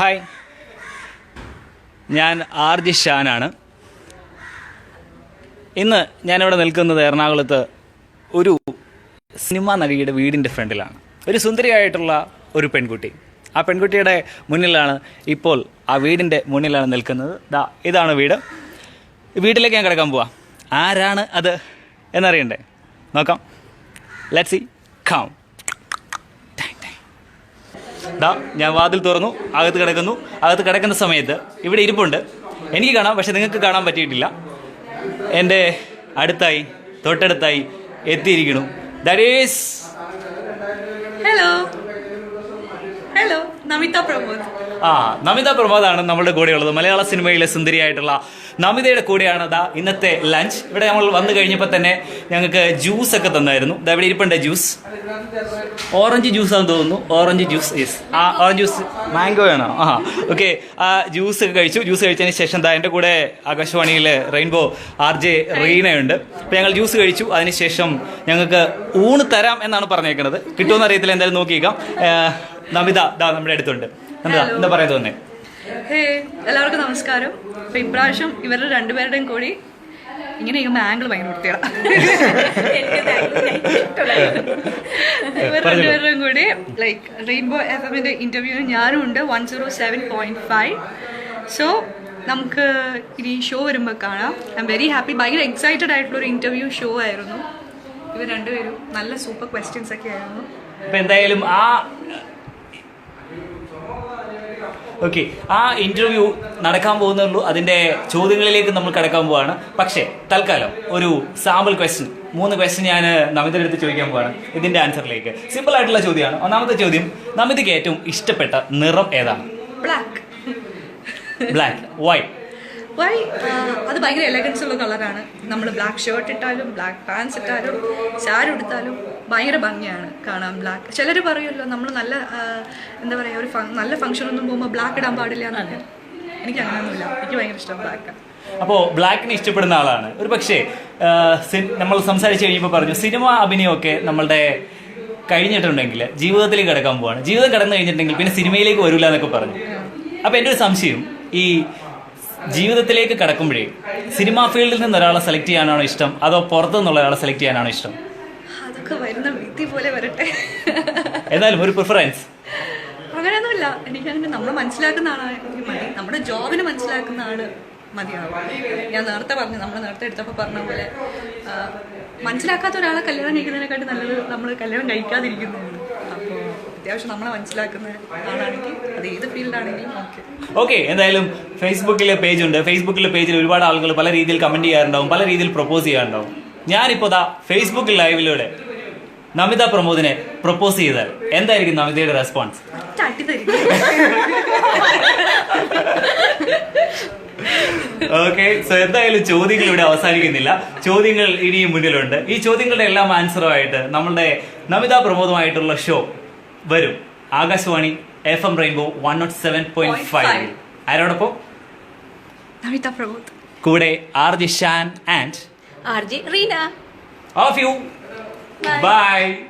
Hi. ഞാൻ R G ഷാനാണ്. ഇന്ന് ഞാനിവിടെ നിൽക്കുന്നത് എറണാകുളത്ത് ഒരു സിനിമാ നടിയുടെ വീടിന്റെ ഫ്രണ്ടിലാണ്. ഒരു സുന്ദരിയായിട്ടുള്ള ഒരു പെൺകുട്ടി. ആ പെൺകുട്ടിയുടെ മുന്നിലാണ് ഇപ്പോൾ ആ വീടിന്റെ മുന്നിലാണ് നിൽക്കുന്നത്. ദാ ഇതാണ് വീട്. വീട്ടിലേക്ക് ഞാൻ കിടക്കാൻ പോവാം. ആരാണ് അത് എന്നറിയണ്ടേ? നോക്കാം. ലെറ്റ് സി കം ദാ ഞാൻ വാതിൽ തുറന്നു അകത്ത് കിടക്കുന്നു. അകത്ത് കിടക്കുന്ന സമയത്ത് ഇവിടെ ഇരിപ്പുണ്ട്. എനിക്ക് കാണാം പക്ഷെ നിങ്ങൾക്ക് കാണാൻ പറ്റിയിട്ടില്ല. എന്റെ അടുത്തായി തൊട്ടടുത്തായി എത്തിയിരിക്കുന്നു. That is hello hello Namitha Pramod. ആ നമിത പ്രമോദാണ് നമ്മുടെ കൂടെയുള്ളത് മലയാള സിനിമയിലെ സുന്ദരിയായിട്ടുള്ള നമിതയുടെ കൂടെയാണ് ദാ ഇന്നത്തെ ലഞ്ച് ഇവിടെ നമ്മൾ വന്നു കഴിഞ്ഞപ്പോൾ തന്നെ ഞങ്ങൾക്ക് ജ്യൂസ് ഒക്കെ തന്നായിരുന്നു. ദാ ഇവിടെ ഇരിപ്പുണ്ട് ജ്യൂസ് ഓറഞ്ച് ജ്യൂസ് ആണെന്ന് തോന്നുന്നു. ഓറഞ്ച് ജ്യൂസ് യെസ് ആ ഓറഞ്ച് ജ്യൂസ്. മാംഗോ ആണോ ആ ഓക്കെ. ആ ജ്യൂസ് ഒക്കെ കഴിച്ചു. ജ്യൂസ് കഴിച്ചതിന് ശേഷം ദാ എന്റെ കൂടെ ആകാശവാണിയിലെ റെയിൻബോ ആർ ജെ റീനയുണ്ട്. അപ്പോൾ ഞങ്ങൾ ജ്യൂസ് കഴിച്ചു. അതിനുശേഷം ഞങ്ങൾക്ക് ഊണ് തരാം എന്നാണ് പറഞ്ഞേക്കുന്നത് കിട്ടുമെന്ന് അറിയത്തില്ല. എന്തായാലും നോക്കിയേക്കാം. നമിത ദാ നമ്മുടെ അടുത്തുണ്ട്. നമിത എന്താ പറയാൻ ഹേ എല്ലാവർക്കും നമസ്കാരം. അപ്പൊ ഇപ്രാവശ്യം ഇവരുടെ രണ്ടുപേരുടെയും കൂടി ഇങ്ങനെ ചെയ്യുമ്പോൾ ആംഗിൾ ഭയങ്കര വൃത്തിയാണ് ഇവർ കൂടി ലൈക്ക് റെയിൻബോ എഫ് എമ്മിന്റെ ഇന്റർവ്യൂ ഞാനും ഉണ്ട് one zero seven point five so നമുക്ക് ഇനി ഷോ വരുമ്പോൾ കാണാം. ഐ എം വെരി ഹാപ്പി ഭയങ്കര എക്സൈറ്റഡ് ആയിട്ടുള്ള ഒരു ഇന്റർവ്യൂ ഷോ ആയിരുന്നു. ഇവർ രണ്ടുപേരും നല്ല സൂപ്പർ ക്വസ്റ്റ്യൻസ് ഒക്കെ ആയിരുന്നു. എന്തായാലും ആ ഓക്കെ ആ ഇന്റർവ്യൂ നടക്കാൻ പോകുന്നുള്ളൂ. അതിന്റെ ചോദ്യങ്ങളിലേക്ക് നമ്മൾ കടക്കാൻ പോവാണ്. പക്ഷേ തൽക്കാലം ഒരു സാമ്പിൾ ക്വസ്റ്റ്യൻ മൂന്ന് ക്വസ്റ്റ്യൻ ഞാൻ നമിതയുടെ അടുത്ത് ചോദിക്കാൻ പോവാണ്. ഇതിന്റെ ആൻസറിലേക്ക് സിമ്പിൾ ആയിട്ടുള്ള ചോദ്യമാണ്. ഒന്നാമത്തെ ചോദ്യം നമിതയ്ക്ക് ഏറ്റവും ഇഷ്ടപ്പെട്ട നിറം ഏതാണ്? ബ്ലാക്ക് ബ്ലാക്ക് വൈ വൈ അത് ഭയങ്കര എലഗൻസ് ഉള്ള കളറാണ് നമ്മൾ ബ്ലാക്ക് ഷർട്ട് ഇട്ടാലും ബ്ലാക്ക് പാൻസ് ഇട്ടാലും സാരി ഉടുത്താലും. ഭയങ്കര ഭംഗിയാണ് കാണാൻ ബ്ലാക്ക് ചിലർ പറയുമല്ലോ നമ്മൾ നല്ല എന്താ പറയുക ഒരു നല്ല ഫംഗ്ഷൻ ഒന്നും പോകുമ്പോൾ ബ്ലാക്ക് ഇടാൻ പാടില്ല എന്നാണ് എനിക്ക് അങ്ങനെയൊന്നുമില്ല എനിക്ക് ഭയങ്കര ഇഷ്ടം ബ്ലാക്ക് അപ്പോൾ ബ്ലാക്കിനെ ഇഷ്ടപ്പെടുന്ന ആളാണ്. ഒരു പക്ഷേ നമ്മൾ സംസാരിച്ച് കഴിയുമ്പോൾ പറഞ്ഞു സിനിമ അഭിനയമൊക്കെ നമ്മളുടെ കഴിഞ്ഞിട്ടുണ്ടെങ്കിൽ ജീവിതത്തിലേക്ക് കിടക്കാൻ പോവാണ്. ജീവിതം കടന്നു കഴിഞ്ഞിട്ടുണ്ടെങ്കിൽ പിന്നെ സിനിമയിലേക്ക് വരില്ല എന്നൊക്കെ പറഞ്ഞു. അപ്പോൾ എന്റെ ഒരു സംശയം ഈ ജീവിതത്തിലേക്ക് കടക്കുമ്പോഴേ സിനിമാ ഫീൽഡിൽ നിന്ന് ഒരാളെ സെലക്ട് ചെയ്യാനാണോ ഇഷ്ടം? അതോ പുറത്തു നിന്നുള്ള ഒരാളെ സെലക്ട് ചെയ്യാനാണോ ഇഷ്ടം? അതൊക്കെ വരുന്ന വിധി പോലെ വരട്ടെ. എന്നാലും ഒരു പ്രിഫറൻസ് അങ്ങനെയൊന്നുമില്ല. എനിക്കങ്ങനെ നമ്മൾ മനസ്സിലാക്കുന്ന ആളാണ് എനിക്ക് മതി. നമ്മുടെ ജോബിന് മനസ്സിലാക്കുന്ന ആൾ മതിയാവും. ഞാൻ നേരത്തെ പറഞ്ഞു നമ്മൾ നേരത്തെ എടുത്തപ്പോൾ പറഞ്ഞ പോലെ മനസ്സിലാക്കാത്ത ഒരാളെ കല്യാണം കഴിക്കുന്നതിനെക്കാട്ടി നല്ലത് നമ്മൾ കല്യാണം കഴിക്കാതിരിക്കുന്നതാണ്. അപ്പോൾ അത്യാവശ്യം നമ്മളെ മനസ്സിലാക്കുന്ന ആളാണെങ്കിൽ അത് ഏത് ഫീൽഡാണെങ്കിലും ഓക്കെ ഓക്കെ എന്തായാലും ഫേസ്ബുക്കിലെ പേജ് ഉണ്ട്. ഫേസ്ബുക്കിലെ പേജിൽ ഒരുപാട് ആളുകൾ പല രീതിയിൽ കമന്റ് ചെയ്യാറുണ്ടാവും പല രീതിയിൽ പ്രപ്പോസ് ചെയ്യാറുണ്ടാവും. ഞാനിപ്പോ ദാ ഫേസ്ബുക്ക് ലൈവിലൂടെ നമിത പ്രമോദിനെ പ്രപ്പോസ് ചെയ്താൽ എന്തായിരിക്കും നമിതയുടെ റെസ്പോൺസ് ഓക്കെ സോ എന്തായാലും ചോദ്യങ്ങൾ ഇവിടെ അവസാനിക്കുന്നില്ല. ചോദ്യങ്ങൾ ഇനിയും മുന്നിലുണ്ട്. ഈ ചോദ്യങ്ങളുടെ എല്ലാം ആൻസറുമായിട്ട് നമ്മളുടെ നമിത പ്രമോദമായിട്ടുള്ള ഷോ വരും. Akashvani F M rainbow one nought seven point five ആരോടൊപ്പം? Namitha Pramod. കൂടെ R G Shan and R G Reena. Of U Bye. Bye.